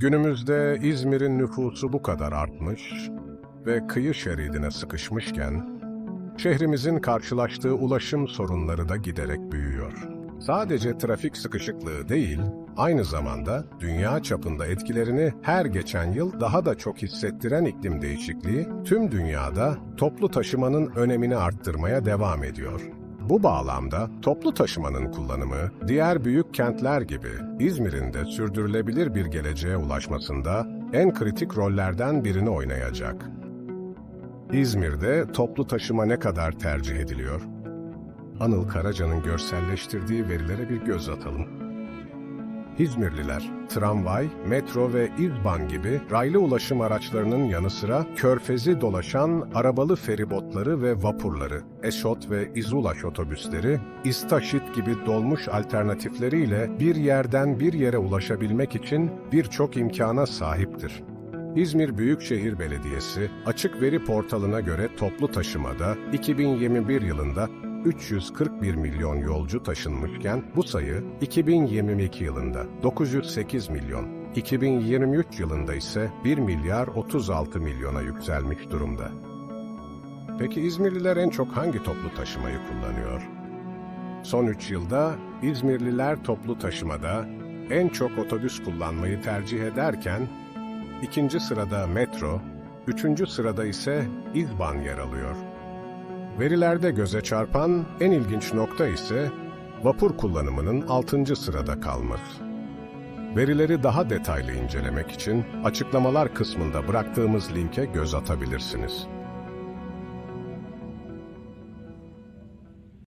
Günümüzde İzmir'in nüfusu bu kadar artmış ve kıyı şeridine sıkışmışken, şehrimizin karşılaştığı ulaşım sorunları da giderek büyüyor. Sadece trafik sıkışıklığı değil, aynı zamanda dünya çapında etkilerini her geçen yıl daha da çok hissettiren iklim değişikliği, tüm dünyada toplu taşımanın önemini arttırmaya devam ediyor. Bu bağlamda toplu taşımanın kullanımı, diğer büyük kentler gibi İzmir'in de sürdürülebilir bir geleceğe ulaşmasında en kritik rollerden birini oynayacak. İzmir'de toplu taşıma ne kadar tercih ediliyor? Anıl Karaca'nın görselleştirdiği verilere bir göz atalım. İzmirliler, tramvay, metro ve İzban gibi raylı ulaşım araçlarının yanı sıra körfezi dolaşan arabalı feribotları ve vapurları, Eşot ve İzulaş otobüsleri, İstaşit gibi dolmuş alternatifleriyle bir yerden bir yere ulaşabilmek için birçok imkana sahiptir. İzmir Büyükşehir Belediyesi açık veri portalına göre toplu taşımada 2021 yılında 341 milyon yolcu taşınmışken bu sayı 2022 yılında 908 milyon, 2023 yılında ise 1 milyar 36 milyona yükselmiş durumda. Peki İzmirliler en çok hangi toplu taşımayı kullanıyor? Son 3 yılda İzmirliler toplu taşımada en çok otobüs kullanmayı tercih ederken ikinci sırada metro, üçüncü sırada ise İzban yer alıyor. Verilerde göze çarpan en ilginç nokta ise vapur kullanımının 6. sırada kalması. Verileri daha detaylı incelemek için açıklamalar kısmında bıraktığımız linke göz atabilirsiniz.